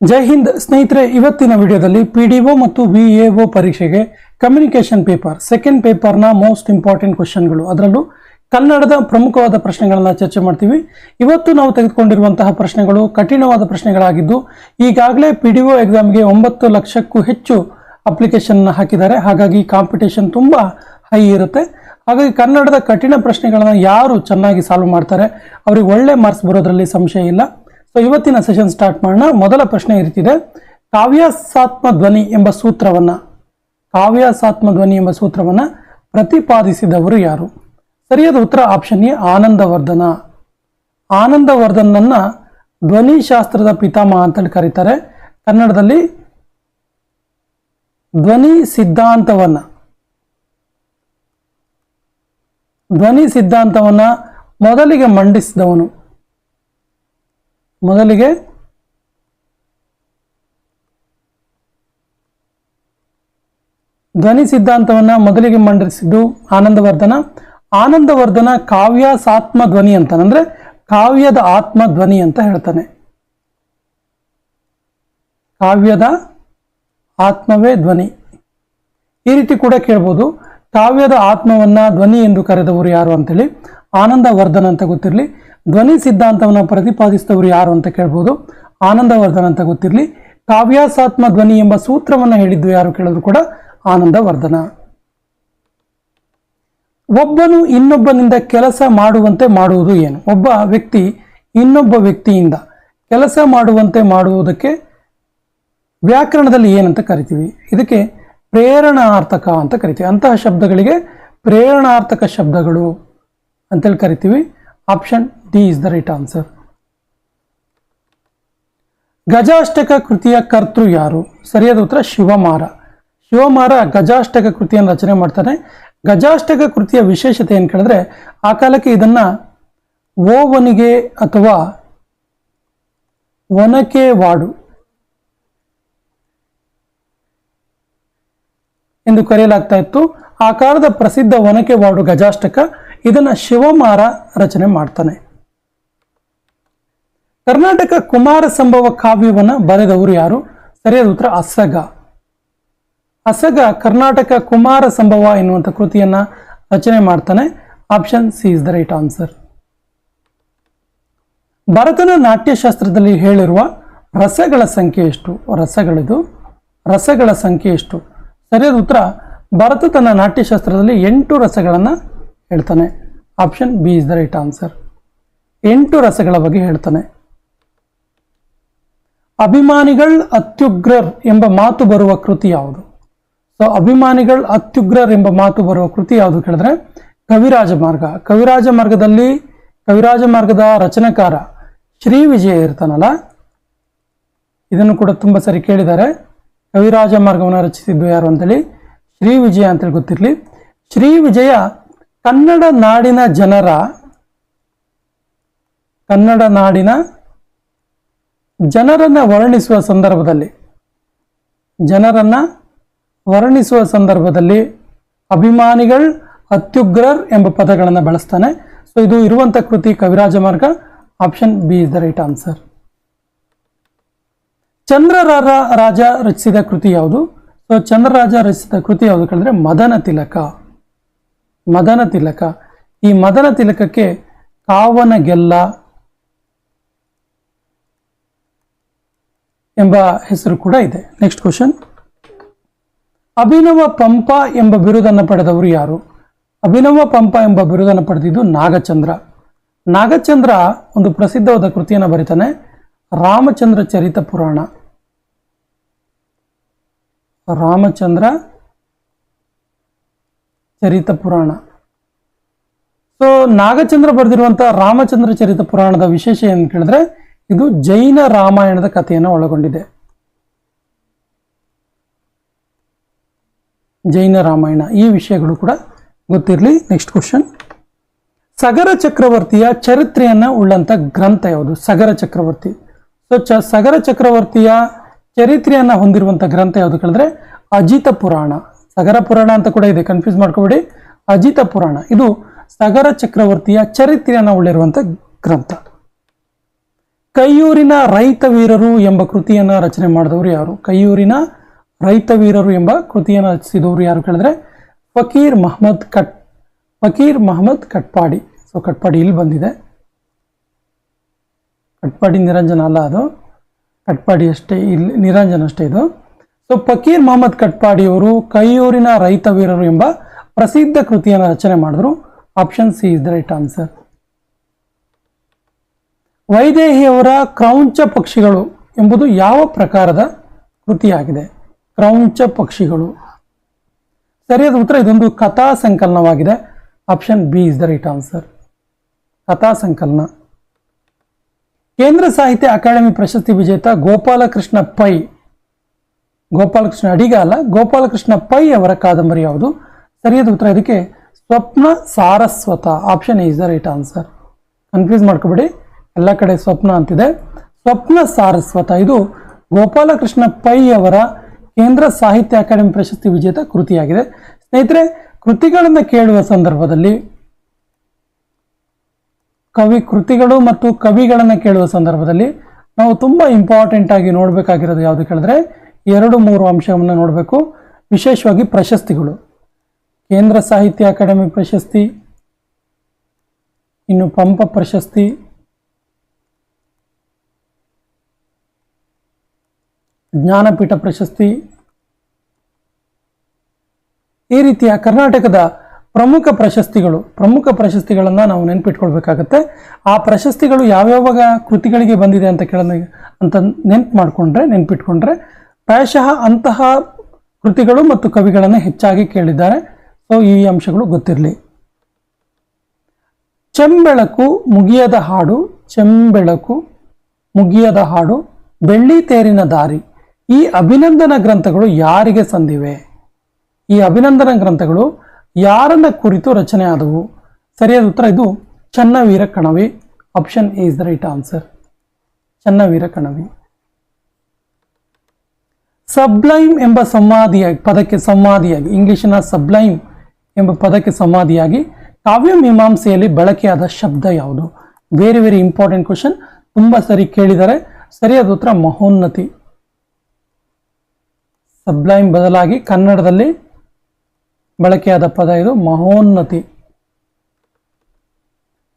ಜೈ ಹಿಂದ್ ಸ್ನೇಹಿತರೆ, ಇವತ್ತಿನ ವಿಡಿಯೋದಲ್ಲಿ ಪಿ ಡಿ ಒ ಮತ್ತು ವಿ ಎ ಒ ಪರೀಕ್ಷೆಗೆ ಕಮ್ಯುನಿಕೇಷನ್ ಪೇಪರ್ ಸೆಕೆಂಡ್ ಪೇಪರ್ನ ಮೋಸ್ಟ್ ಇಂಪಾರ್ಟೆಂಟ್ ಕ್ವಶನ್ಗಳು ಅದರಲ್ಲೂ ಕನ್ನಡದ ಪ್ರಮುಖವಾದ ಪ್ರಶ್ನೆಗಳನ್ನು ಚರ್ಚೆ ಮಾಡ್ತೀವಿ. ಇವತ್ತು ನಾವು ತೆಗೆದುಕೊಂಡಿರುವಂತಹ ಪ್ರಶ್ನೆಗಳು ಕಠಿಣವಾದ ಪ್ರಶ್ನೆಗಳಾಗಿದ್ದು, ಈಗಾಗಲೇ ಪಿ ಡಿ ಒ ಎಕ್ಸಾಮ್ಗೆ ಒಂಬತ್ತು ಲಕ್ಷಕ್ಕೂ ಹೆಚ್ಚು ಅಪ್ಲಿಕೇಶನ್ ಹಾಕಿದ್ದಾರೆ. ಹಾಗಾಗಿ ಕಾಂಪಿಟೇಷನ್ ತುಂಬ ಹೈ ಇರುತ್ತೆ. ಹಾಗಾಗಿ ಕನ್ನಡದ ಕಠಿಣ ಪ್ರಶ್ನೆಗಳನ್ನು ಯಾರು ಚೆನ್ನಾಗಿ ಸಾಲ್ವ್ ಮಾಡ್ತಾರೆ? ಅವ್ರಿಗೆ ಒಳ್ಳೆ ಮಾರ್ಕ್ಸ್ ಬರೋದರಲ್ಲಿ ಸಂಶಯ ಇಲ್ಲ. ಸೊ ಇವತ್ತಿನ ಸೆಷನ್ ಸ್ಟಾರ್ಟ್ ಮಾಡೋಣ. ಮೊದಲ ಪ್ರಶ್ನೆ ಇರ್ತಿದೆ. ಕಾವ್ಯಾಸಾತ್ಮ ಧ್ವನಿ ಎಂಬ ಸೂತ್ರವನ್ನ ಕಾವ್ಯಾಸಾತ್ಮ ಧ್ವನಿ ಎಂಬ ಸೂತ್ರವನ್ನ ಪ್ರತಿಪಾದಿಸಿದವರು ಯಾರು? ಸರಿಯಾದ ಉತ್ತರ ಆಪ್ಷನ್ ಎ, ಆನಂದವರ್ಧನ. ಆನಂದವರ್ಧನನ್ನ ಧ್ವನಿಶಾಸ್ತ್ರದ ಪಿತಾಮಹ ಅಂತೇಳಿ ಕರೀತಾರೆ. ಕನ್ನಡದಲ್ಲಿ ಧ್ವನಿ ಸಿದ್ಧಾಂತವನ್ನ ಧ್ವನಿ ಸಿದ್ಧಾಂತವನ್ನ ಮೊದಲಿಗೆ ಮಂಡಿಸಿದವನು. ಮೊದಲಿಗೆ ಧ್ವನಿ ಸಿದ್ಧಾಂತವನ್ನ ಮೊದಲಿಗೆ ಮಂಡಿಸಿದ್ದು ಆನಂದವರ್ಧನ. ಆನಂದವರ್ಧನ ಕಾವ್ಯ ಸಾತ್ಮ ಧ್ವನಿ ಅಂತಾನೆ. ಅಂದ್ರೆ ಕಾವ್ಯದ ಆತ್ಮ ಧ್ವನಿ ಅಂತ ಹೇಳ್ತಾನೆ. ಕಾವ್ಯದ ಆತ್ಮವೇ ಧ್ವನಿ. ಈ ರೀತಿ ಕೂಡ ಕೇಳ್ಬೋದು. ಕಾವ್ಯದ ಆತ್ಮವನ್ನ ಧ್ವನಿ ಎಂದು ಕರೆದವರು ಯಾರು ಅಂತೇಳಿ? ಆನಂದವರ್ಧನ ಅಂತ ಗೊತ್ತಿರಲಿ. ಧ್ವನಿ ಸಿದ್ಧಾಂತವನ್ನು ಪ್ರತಿಪಾದಿಸಿದವರು ಯಾರು ಅಂತ ಕೇಳ್ಬೋದು. ಆನಂದವರ್ಧನ ಅಂತ ಗೊತ್ತಿರಲಿ. ಕಾವ್ಯಾಸಾತ್ಮ ಧ್ವನಿ ಎಂಬ ಸೂತ್ರವನ್ನು ಹೇಳಿದ್ದು ಯಾರು ಕೇಳಿದ್ರು ಕೂಡ ಆನಂದವರ್ಧನ. ಒಬ್ಬನು ಇನ್ನೊಬ್ಬನಿಂದ ಕೆಲಸ ಮಾಡುವಂತೆ ಮಾಡುವುದು ಏನು? ಒಬ್ಬ ವ್ಯಕ್ತಿ ಇನ್ನೊಬ್ಬ ವ್ಯಕ್ತಿಯಿಂದ ಕೆಲಸ ಮಾಡುವಂತೆ ಮಾಡುವುದಕ್ಕೆ ವ್ಯಾಕರಣದಲ್ಲಿ ಏನಂತ ಕರಿತೀವಿ. ಇದಕ್ಕೆ ಪ್ರೇರಣಾರ್ಥಕ ಅಂತ ಕರಿತೀವಿ. ಅಂತಹ ಶಬ್ದಗಳಿಗೆ ಪ್ರೇರಣಾರ್ಥಕ ಶಬ್ದಗಳು. ಅಂತೇಳಿ ಕರಿತೀವಿ. Option D is the right answer ಗಜಾಷ್ಟಕ ಕೃತಿಯ ಕರ್ತೃ ಯಾರು? ಸರಿಯಾದ ಉತ್ತರ ಶಿವಮಾರ. ಶಿವಮಾರ ಗಜಾಷ್ಟಕ ಕೃತಿಯನ್ನು ರಚನೆ ಮಾಡ್ತಾನೆ ಗಜಾಷ್ಟಕ ಕೃತಿಯ ವಿಶೇಷತೆ ಏನು ಕೇಳಿದ್ರೆ, ಆ ಕಾಲಕ್ಕೆ ಇದನ್ನ ಓವನಿಗೆ ಅಥವಾ ಒನಕೆ ವಾಡು ಎಂದು ಕರೆಯಲಾಗ್ತಾ ಇತ್ತು. ಆ ಕಾಲದ ಪ್ರಸಿದ್ಧ ಒನಕೆ ವಾಡು ಗಜಾಷ್ಟಕ. ಇದನ್ನ ಶಿವಮಾರ ರಚನೆ ಮಾಡ್ತಾನೆ. ಕರ್ನಾಟಕ ಕುಮಾರ ಸಂಭವ ಕಾವ್ಯವನ್ನು ಬರೆದವರು ಯಾರು? ಸರಿಯಾದ ಉತ್ತರ ಅಸಗ. ಅಸಗ ಕರ್ನಾಟಕ ಕುಮಾರ ಸಂಭವ ಎನ್ನುವಂಥ ಕೃತಿಯನ್ನ ರಚನೆ ಮಾಡ್ತಾನೆ. Option C is the right answer. ಭರತನ ನಾಟ್ಯಶಾಸ್ತ್ರದಲ್ಲಿ ಹೇಳಿರುವ ರಸಗಳ ಸಂಖ್ಯೆ ಎಷ್ಟು? ರಸಗಳಿದು. ರಸಗಳ ಸಂಖ್ಯೆ ಎಷ್ಟು? ಸರಿಯಾದ ಉತ್ತರ, ಭರತ ತನ್ನ ನಾಟ್ಯಶಾಸ್ತ್ರದಲ್ಲಿ ಎಂಟು ರಸಗಳನ್ನು ಹೇಳ್ತಾನೆ. Option B is the right answer ಎಂಟು ರಸಗಳ ಬಗ್ಗೆ ಹೇಳ್ತಾನೆ. ಅಭಿಮಾನಿಗಳ್ ಅತ್ಯುಗ್ರರ್ ಎಂಬ ಮಾತು ಬರುವ ಕೃತಿ ಯಾವುದು? ಸೊ ಅಭಿಮಾನಿಗಳ್ ಅತ್ಯುಗ್ರರ್ ಎಂಬ ಮಾತು ಬರುವ ಕೃತಿ ಯಾವುದು ಕೇಳಿದ್ರೆ, ಕವಿರಾಜ ಮಾರ್ಗ. ಕವಿರಾಜ ಮಾರ್ಗದಲ್ಲಿ, ಕವಿರಾಜ ಮಾರ್ಗದ ರಚನೆಕಾರ ಶ್ರೀ ವಿಜಯ ಇರ್ತಾನಲ್ಲ? ಇದನ್ನು ಕೂಡ ತುಂಬ ಸರಿ ಕೇಳಿದ್ದಾರೆ. ಕವಿರಾಜ ಮಾರ್ಗವನ್ನು ರಚಿಸಿದ್ದು ಯಾರು ಅಂತೇಳಿ? ಶ್ರೀ ವಿಜಯ ಅಂತೇಳಿ ಗೊತ್ತಿರಲಿ. ಶ್ರೀ ವಿಜಯ ಕನ್ನಡ ನಾಡಿನ ಜನರ ಕನ್ನಡ ನಾಡಿನ ಜನರನ್ನ ವರ್ಣಿಸುವ ಸಂದರ್ಭದಲ್ಲಿ ಜನರನ್ನ ವರ್ಣಿಸುವ ಸಂದರ್ಭದಲ್ಲಿ ಅಭಿಮಾನಿಗಳು ಅತ್ಯುಗ್ರರ್ ಎಂಬ ಪದಗಳನ್ನು ಬಳಸ್ತಾನೆ ಸೊ ಇದು ಇರುವಂಥ ಕೃತಿ Kaviraja Marga option B is the right answer ಚಂದ್ರರಾರ ರಾಜ ರಚಿಸಿದ ಕೃತಿ ಯಾವುದು ಸೊ ಚಂದ್ರರಾಜ ರಚಿಸಿದ ಕೃತಿ ಯಾವುದು ಕೇಳಿದ್ರೆ ಮದನ ತಿಲಕ ಮದನ ತಿಲಕ. ಈ ಮದನ ತಿಲಕಕ್ಕೆ ಕಾವನ ಗೆಲ್ಲ ಎಂಬ ಹೆಸರು ಕೂಡ ಇದೆ. ನೆಕ್ಸ್ಟ್ ಕ್ವಶನ್ ಅಭಿನವ ಪಂಪ ಎಂಬ ಬಿರುದನ್ನು ಪಡೆದವರು ಯಾರು? ಅಭಿನವ ಪಂಪ ಎಂಬ ಬಿರುದನ್ನು ಪಡೆದಿದ್ದು ನಾಗಚಂದ್ರ. ನಾಗಚಂದ್ರ ಒಂದು ಪ್ರಸಿದ್ಧವಾದ ಕೃತಿಯನ್ನು ಬರೀತಾನೆ. ರಾಮಚಂದ್ರ ಚರಿತ ಪುರಾಣ. ರಾಮಚಂದ್ರ ಚರಿತ ಪುರಾಣ. ಸೊ ನಾಗಚಂದ್ರ ಬರೆದಿರುವಂಥ ರಾಮಚಂದ್ರ ಚರಿತ ಪುರಾಣದ ವಿಶೇಷ ಏನು ಕೇಳಿದ್ರೆ, ಇದು ಜೈನ ರಾಮಾಯಣದ ಕಥೆಯನ್ನು ಒಳಗೊಂಡಿದೆ. ಜೈನ ರಾಮಾಯಣ ಈ ವಿಷಯಗಳು ಕೂಡ ಗೊತ್ತಿರಲಿ. ನೆಕ್ಸ್ಟ್ ಕ್ವಶನ್ ಸಗರ ಚಕ್ರವರ್ತಿಯ ಚರಿತ್ರೆಯನ್ನ ಉಳ್ಳಂತ ಗ್ರಂಥ ಯಾವುದು? ಸಗರ ಚಕ್ರವರ್ತಿ. ಸೊ ಚ, ಸಗರ ಚಕ್ರವರ್ತಿಯ ಚರಿತ್ರೆಯನ್ನ ಹೊಂದಿರುವಂತ ಗ್ರಂಥ ಯಾವುದು ಕೇಳಿದ್ರೆ, ಅಜಿತ ಪುರಾಣ. ಸಗರ ಪುರಾಣ ಅಂತ ಕೂಡ ಇದೆ ಕನ್ಫ್ಯೂಸ್ ಮಾಡ್ಕೋಬೇಡಿ. ಅಜಿತ ಪುರಾಣ, ಇದು ಸಗರ ಚಕ್ರವರ್ತಿಯ ಚರಿತ್ರೆಯನ್ನು ಉಳ್ಳಿರುವಂತ ಗ್ರಂಥ. ಕೈಯೂರಿನ ರೈತ ವೀರರು ಎಂಬ ಕೃತಿಯನ್ನ ರಚನೆ ಮಾಡಿದವರು ಯಾರು? ಕೈಯೂರಿನ ರೈತ ವೀರರು ಎಂಬ ಕೃತಿಯನ್ನು ರಚಿಸಿದವರು ಯಾರು ಕೇಳಿದ್ರೆ? ಫಕೀರ್ ಮಹಮ್ಮದ್ ಕಟ್, ಫಕೀರ್ ಮಹಮ್ಮದ್ ಕಟ್ಪಾಡಿ. ಸೊ ಕಟ್ಪಾಡಿ ಇಲ್ಲಿ ಬಂದಿದೆ. ಕಟ್ಪಾಡಿ ನಿರಂಜನ ಅಲ್ಲ ಅದು. ಕಟ್ಪಾಡಿ ಅಷ್ಟೇ, ಇಲ್ಲಿ ನಿರಂಜನ ಅಷ್ಟೇ ಇದು. ಸೊ ಫಕೀರ್ ಮೊಹಮ್ಮದ್ ಕಟ್ಪಾಡಿಯವರು ಕೈಯೂರಿನ ರೈತ ವೀರರು ಎಂಬ ಪ್ರಸಿದ್ಧ ಕೃತಿಯನ್ನು ರಚನೆ ಮಾಡಿದ್ರು. Option C is the right answer ವೈದೇಹಿಯವರ Krauncha Pakshigalu ಎಂಬುದು ಯಾವ ಪ್ರಕಾರದ ಕೃತಿಯಾಗಿದೆ? ಕ್ರೌಂಚ ಪಕ್ಷಿಗಳು. ಸರಿಯಾದ ಉತ್ತರ, ಇದೊಂದು ಕಥಾ ಸಂಕಲನವಾಗಿದೆ. Option B is the right answer ಕಥಾ ಸಂಕಲನ. ಕೇಂದ್ರ ಸಾಹಿತ್ಯ ಅಕಾಡೆಮಿ ಪ್ರಶಸ್ತಿ ವಿಜೇತ ಗೋಪಾಲಕೃಷ್ಣ ಪೈ ಗೋಪಾಲಕೃಷ್ಣ ಅಡಿಗ ಅಲ್ಲ, ಗೋಪಾಲಕೃಷ್ಣ ಪೈ ಅವರ ಕಾದಂಬರಿ ಯಾವುದು? ಸರಿಯಾದ ಉತ್ತರ ಇದಕ್ಕೆ Swapna Saraswata option is the right answer confuse ಮಾಡ್ಕೋಬೇಡಿ. ಎಲ್ಲ ಕಡೆ ಸ್ವಪ್ನ ಅಂತಿದೆ. ಸ್ವಪ್ನ ಸಾರಸ್ವತ, ಇದು ಗೋಪಾಲಕೃಷ್ಣ ಪೈ ಅವರ ಕೇಂದ್ರ ಸಾಹಿತ್ಯ ಅಕಾಡೆಮಿ ಪ್ರಶಸ್ತಿ ವಿಜೇತ ಕೃತಿಯಾಗಿದೆ. ಸ್ನೇಹಿತರೆ, ಕೃತಿಗಳನ್ನು ಕೇಳುವ ಸಂದರ್ಭದಲ್ಲಿ ಕವಿ ಕೃತಿಗಳು ಮತ್ತು ಕವಿಗಳನ್ನು ಕೇಳುವ ಸಂದರ್ಭದಲ್ಲಿ ನಾವು ತುಂಬ ಇಂಪಾರ್ಟೆಂಟ್ ಆಗಿ ನೋಡಬೇಕಾಗಿರೋದು ಯಾವುದು ಕೇಳಿದ್ರೆ ಎರಡು ಮೂರು ಅಂಶವನ್ನು ನೋಡಬೇಕು. ವಿಶೇಷವಾಗಿ ಪ್ರಶಸ್ತಿಗಳು. ಕೇಂದ್ರ ಸಾಹಿತ್ಯ ಅಕಾಡೆಮಿ ಪ್ರಶಸ್ತಿ, ಇನ್ನು ಪಂಪ ಪ್ರಶಸ್ತಿ, ಜ್ಞಾನಪೀಠ ಪ್ರಶಸ್ತಿ. ಈ ರೀತಿಯ ಕರ್ನಾಟಕದ ಪ್ರಮುಖ ಪ್ರಶಸ್ತಿಗಳು, ಪ್ರಮುಖ ಪ್ರಶಸ್ತಿಗಳನ್ನು ನಾವು ನೆನ್ಪಿಟ್ಕೊಳ್ಬೇಕಾಗತ್ತೆ. ಆ ಪ್ರಶಸ್ತಿಗಳು ಯಾವ್ಯಾವಾಗ ಕೃತಿಗಳಿಗೆ ಬಂದಿದೆ ಅಂತ ಕೇಳ ಅಂತ ನೆನ್ಪು ಮಾಡಿಕೊಂಡ್ರೆ, ನೆನ್ಪಿಟ್ಕೊಂಡ್ರೆ ಪ್ರಾಯಶಃ ಅಂತಹ ಕೃತಿಗಳು ಮತ್ತು ಕವಿಗಳನ್ನು ಹೆಚ್ಚಾಗಿ ಕೇಳಿದ್ದಾರೆ. ಸೊ ಈ ಅಂಶಗಳು ಗೊತ್ತಿರಲಿ. ಚೆಂಬೆಳಕು ಮುಗಿಯದ ಹಾಡು, ಚೆಂಬೆಳಕು ಮುಗಿಯದ ಹಾಡು, ಬೆಳ್ಳಿ ತೇರಿನ ದಾರಿ. ಈ ಅಭಿನಂದನ ಗ್ರಂಥಗಳು ಯಾರಿಗೆ ಸಂದಿವೆ? ಈ ಅಭಿನಂದನ ಗ್ರಂಥಗಳು ಯಾರನ್ನ ಕುರಿತು ರಚನೆ ಆದವು? ಸರಿಯಾದ ಉತ್ತರ ಇದು Channaveera Kanavi. Option is the right answer Channaveera Kanavi. Sublime ಎಂಬ ಸಂವಾದಿಯಾಗಿ ಪದಕ್ಕೆ ಸಂವಾದಿಯಾಗಿ ಇಂಗ್ಲಿಷಿನ ಸಬ್ಲೈಮ್ ಎಂಬ ಪದಕ್ಕೆ ಸಂವಾದಿಯಾಗಿ ಕಾವ್ಯ ಮೀಮಾಂಸೆಯಲ್ಲಿ ಬಳಕೆಯಾದ ಶಬ್ದ ಯಾವುದು? ವೆರಿ ವೆರಿ ಇಂಪಾರ್ಟೆಂಟ್ ಕ್ವಶನ್ ತುಂಬ ಸರಿ ಕೇಳಿದರೆ ಸರಿಯಾದ ಉತ್ತರ ಮಹೋನ್ನತಿ. ಸಬ್ಲೈಮ್ ಬದಲಾಗಿ ಕನ್ನಡದಲ್ಲಿ ಬಳಕೆಯಾದ ಪದ ಇದು ಮಹೋನ್ನತಿ.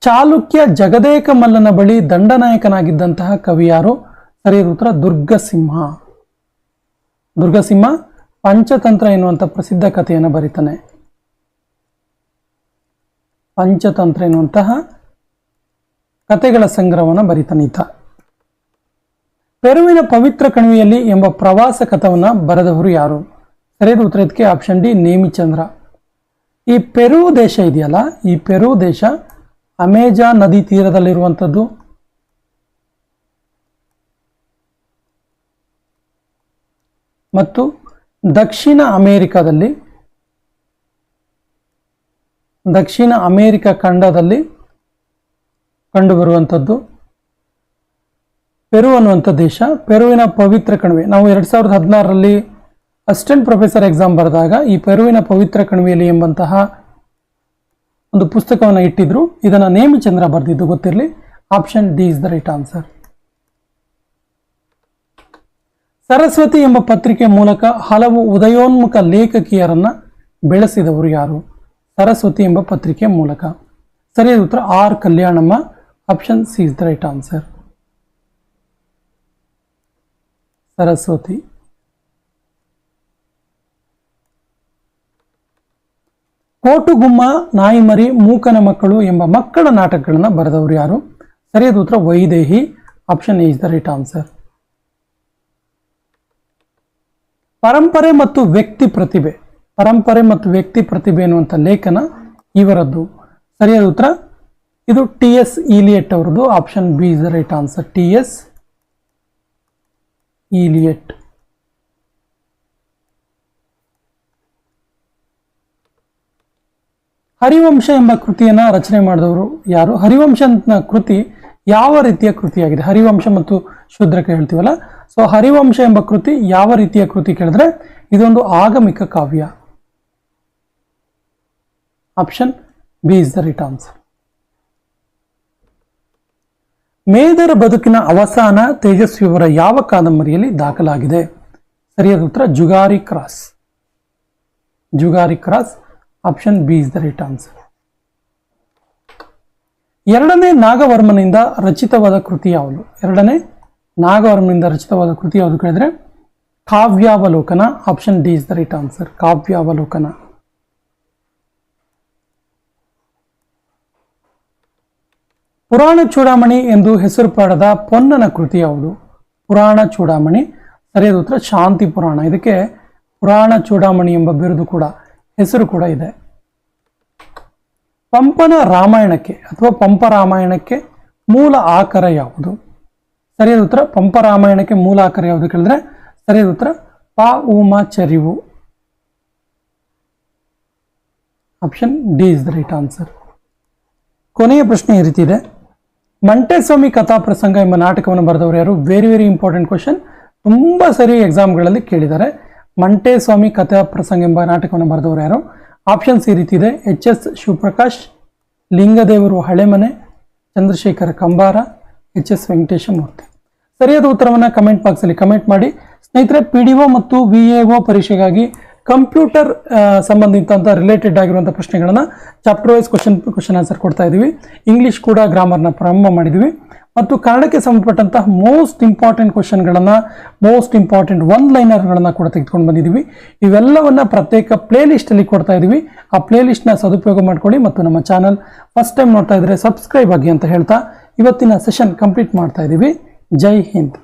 ಚಾಲುಕ್ಯ ಜಗದೇಕ ಮಲ್ಲನ ಬಳಿ ದಂಡನಾಯಕನಾಗಿದ್ದಂತಹ ಕವಿ ಯಾರು? ಸರಿಯಾದ ಉತ್ತರ ದುರ್ಗಸಿಂಹ. ದುರ್ಗಸಿಂಹ ಪಂಚತಂತ್ರ ಎನ್ನುವಂಥ ಪ್ರಸಿದ್ಧ ಕಥೆಯನ್ನು ಬರೀತಾನೆ. ಪಂಚತಂತ್ರ ಎನ್ನುವಂತಹ ಕಥೆಗಳ ಸಂಗ್ರಹವನ್ನು ಬರೀತಾನೆ ಈತ. ಪೆರುವಿನ ಪವಿತ್ರ ಕಣಿವೆಯಲ್ಲಿ ಎಂಬ ಪ್ರವಾಸ ಕಥವನ್ನು ಬರೆದವರು ಯಾರು? ಸರಿಯಾದ ಉತ್ತರಕ್ಕೆ ಆಪ್ಷನ್ ಡಿ ನೇಮಿಚಂದ್ರ. ಈ ಪೆರು ದೇಶ ಇದೆಯಲ್ಲ? ಈ ಪೆರು ದೇಶ ಅಮೆಜಾನ್ ನದಿ ತೀರದಲ್ಲಿರುವಂಥದ್ದು ಮತ್ತು ದಕ್ಷಿಣ ಅಮೇರಿಕಾದಲ್ಲಿ, ದಕ್ಷಿಣ ಅಮೇರಿಕ ಖಂಡದಲ್ಲಿ ಕಂಡುಬರುವಂಥದ್ದು ಪೆರು ಅನ್ನುವಂಥ ದೇಶ. ಪೆರುವಿನ ಪವಿತ್ರ ಕಣಿವೆ. ನಾವು ಎರಡು ಸಾವಿರದ ಹದಿನಾರರಲ್ಲಿ ಅಸಿಸ್ಟೆಂಟ್ ಪ್ರೊಫೆಸರ್ ಎಕ್ಸಾಮ್ ಬರೆದಾಗ ಈ ಪೆರುವಿನ ಪವಿತ್ರ ಕಣಿವೆಯಲ್ಲಿ ಎಂಬಂತಹ ಒಂದು ಪುಸ್ತಕವನ್ನು ಇಟ್ಟಿದ್ರು. ಇದನ್ನು ನೇಮಿಚಂದ್ರ ಬರೆದಿದ್ದು, ಗೊತ್ತಿರಲಿ? Option D is the right answer. Saraswati ಎಂಬ ಪತ್ರಿಕೆ ಮೂಲಕ ಹಲವು ಉದಯೋನ್ಮುಖ ಲೇಖಕಿಯರನ್ನ ಬೆಳೆಸಿದವರು ಯಾರು? ಸರಸ್ವತಿ ಎಂಬ ಪತ್ರಿಕೆ ಮೂಲಕ. ಸರಿಯಾದ ಉತ್ತರ R Kalyanamma. Option C is the right answer. Saraswati. Kotugumma, Nayimari, Mookana Makkalu ಎಂಬ ಮಕ್ಕಳ ನಾಟಕಗಳನ್ನು ಬರೆದವರು ಯಾರು? ಸರಿಯಾದ ಉತ್ತರ Vaidehi. Option is the right answer. ಪರಂಪರೆ ಮತ್ತು ವ್ಯಕ್ತಿ ಪ್ರತಿಭೆ. ಪರಂಪರೆ ಮತ್ತು ವ್ಯಕ್ತಿ ಪ್ರತಿಭೆ ಎನ್ನುವಂಥ ಲೇಖನ ಇವರದ್ದು. ಸರಿಯಾದ ಉತ್ತರ? ಇದು ಟಿ ಎಸ್ ಈಲಿಯಟ್ ಅವರದ್ದು. Option B is the right answer. T S Eliot Harivamsha ಎಂಬ ಕೃತಿಯನ್ನು ರಚನೆ ಮಾಡಿದವರು ಯಾರು? ಹರಿವಂಶ ಅಂತ ಕೃತಿ ಯಾವ ರೀತಿಯ ಕೃತಿಯಾಗಿದೆ? ಹರಿವಂಶ ಮತ್ತು ಶೂದ್ರಕ ಹೇಳ್ತೀವಲ್ಲ? ಸೊ ಹರಿವಂಶ ಎಂಬ ಕೃತಿ ಯಾವ ರೀತಿಯ ಕೃತಿ ಕೇಳಿದ್ರೆ, ಇದೊಂದು ಆಗಮಿಕ ಕಾವ್ಯ. Option B is the right answer ಮೇದರ ಬದುಕಿನ ಅವಸಾನ ತೇಜಸ್ವಿಯವರ ಯಾವ ಕಾದಂಬರಿಯಲ್ಲಿ ದಾಖಲಾಗಿದೆ? ಸರಿಯಾದ ಉತ್ತರ, Jugari cross. Jugari cross option B is the right answer ಎರಡನೇ ನಾಗವರ್ಮನಿಂದ ರಚಿತವಾದ ಕೃತಿ ಯಾವುದು? ಎರಡನೇ ನಾಗವರ್ಮನಿಂದ ರಚಿತವಾದ ಕೃತಿ ಯಾವುದು ಕೇಳಿದ್ರೆ? Kavyavalokana option D is the right answer Kavyavalokana. Purana Chudamani ಎಂದು ಹೆಸರು ಪಡೆದ ಪೊನ್ನನ ಕೃತಿ ಯಾವುದು? ಪುರಾಣ ಚೂಡಾಮಣಿ. ಸರಿಯಾದ ಉತ್ತರ, ಶಾಂತಿ ಪುರಾಣ. ಇದಕ್ಕೆ ಪುರಾಣ ಚೂಡಾಮಣಿ ಎಂಬ ಬಿರುದು ಕೂಡ, ಹೆಸರು ಕೂಡ ಇದೆ. ಪಂಪನ ರಾಮಾಯಣಕ್ಕೆ ಅಥವಾ ಪಂಪ ರಾಮಾಯಣಕ್ಕೆ ಮೂಲ ಆಕರ ಯಾವುದು? ಸರಿಯಾದ ಉತ್ತರ ಪಂಪ ರಾಮಾಯಣಕ್ಕೆ ಮೂಲ ಆಕರ ಯಾವುದು ಕೇಳಿದ್ರೆ? ಸರಿಯಾದ ಉತ್ತರ ಪ ಉಮ ಚರಿವು option D is the right answer ಕೊನೆಯ ಪ್ರಶ್ನೆ ಈ ರೀತಿ ಇದೆ. ಮಂಟೇಸ್ವಾಮಿ ಕಥಾ ಪ್ರಸಂಗ ಎಂಬ ನಾಟಕವನ್ನು ಬರೆದವರು ಯಾರು? ವೆರಿ ವೆರಿ ಇಂಪಾರ್ಟೆಂಟ್ ಕ್ವಶನ್ ತುಂಬ ಸರಿ ಎಕ್ಸಾಮ್ಗಳಲ್ಲಿ ಕೇಳಿದ್ದಾರೆ. ಮಂಟೇಸ್ವಾಮಿ ಕಥಾ ಪ್ರಸಂಗ ಎಂಬ ನಾಟಕವನ್ನು ಬರೆದವರು ಯಾರು? ಆಪ್ಷನ್ಸ್ ಈ ರೀತಿ ಇದೆ. H S Shivaprakash, Lingadevaru Halemane, Chandrashekhara Kambara H S Venkateshamurthy ಸರಿಯಾದ ಉತ್ತರವನ್ನು ಕಮೆಂಟ್ ಬಾಕ್ಸಲ್ಲಿ ಕಮೆಂಟ್ ಮಾಡಿ. ಸ್ನೇಹಿತರೆ ಪಿ ಡಿ ಒ ಮತ್ತು ವಿ ಎ ಒ ಪರೀಕ್ಷೆಗಾಗಿ ಕಂಪ್ಯೂಟರ್ ಸಂಬಂಧಿತಂಥ ರಿಲೇಟೆಡ್ ಆಗಿರುವಂಥ ಪ್ರಶ್ನೆಗಳನ್ನು chapter wise question question answer ಕೊಡ್ತಾ ಇದ್ದೀವಿ ಇಂಗ್ಲೀಷ್ ಕೂಡ ಗ್ರಾಮರ್ನ ಪ್ರಾರಂಭ ಮಾಡಿದ್ದೀವಿ ಮತ್ತು ಕನ್ನಡಕ್ಕೆ ಸಂಬಂಧಪಟ್ಟಂತಹ ಮೋಸ್ಟ್ ಇಂಪಾರ್ಟೆಂಟ್ ಕ್ವಶನ್ಗಳನ್ನು ಮೋಸ್ಟ್ ಇಂಪಾರ್ಟೆಂಟ್ ಒನ್ ಲೈನರ್ಗಳನ್ನು ಕೂಡ ತೆಗೆದುಕೊಂಡು ಬಂದಿದ್ದೀವಿ ಇವೆಲ್ಲವನ್ನು ಪ್ರತ್ಯೇಕ ಪ್ಲೇ ಲಿಸ್ಟಲ್ಲಿ ಕೊಡ್ತಾ ಇದ್ದೀವಿ ಆ ಪ್ಲೇ ಲಿಸ್ಟ್ನ ಸದುಪಯೋಗ ಮಾಡ್ಕೊಳ್ಳಿ ಮತ್ತು ನಮ್ಮ ಚಾನಲ್ ಫಸ್ಟ್ ಟೈಮ್ ನೋಡ್ತಾ ಇದ್ದರೆ ಸಬ್ಸ್ಕ್ರೈಬ್ ಆಗಿ ಅಂತ ಹೇಳ್ತಾ ಇವತ್ತಿನ ಸೆಷನ್ ಕಂಪ್ಲೀಟ್ ಮಾಡ್ತಾ ಇದ್ದೀವಿ ಜೈ ಹಿಂದ್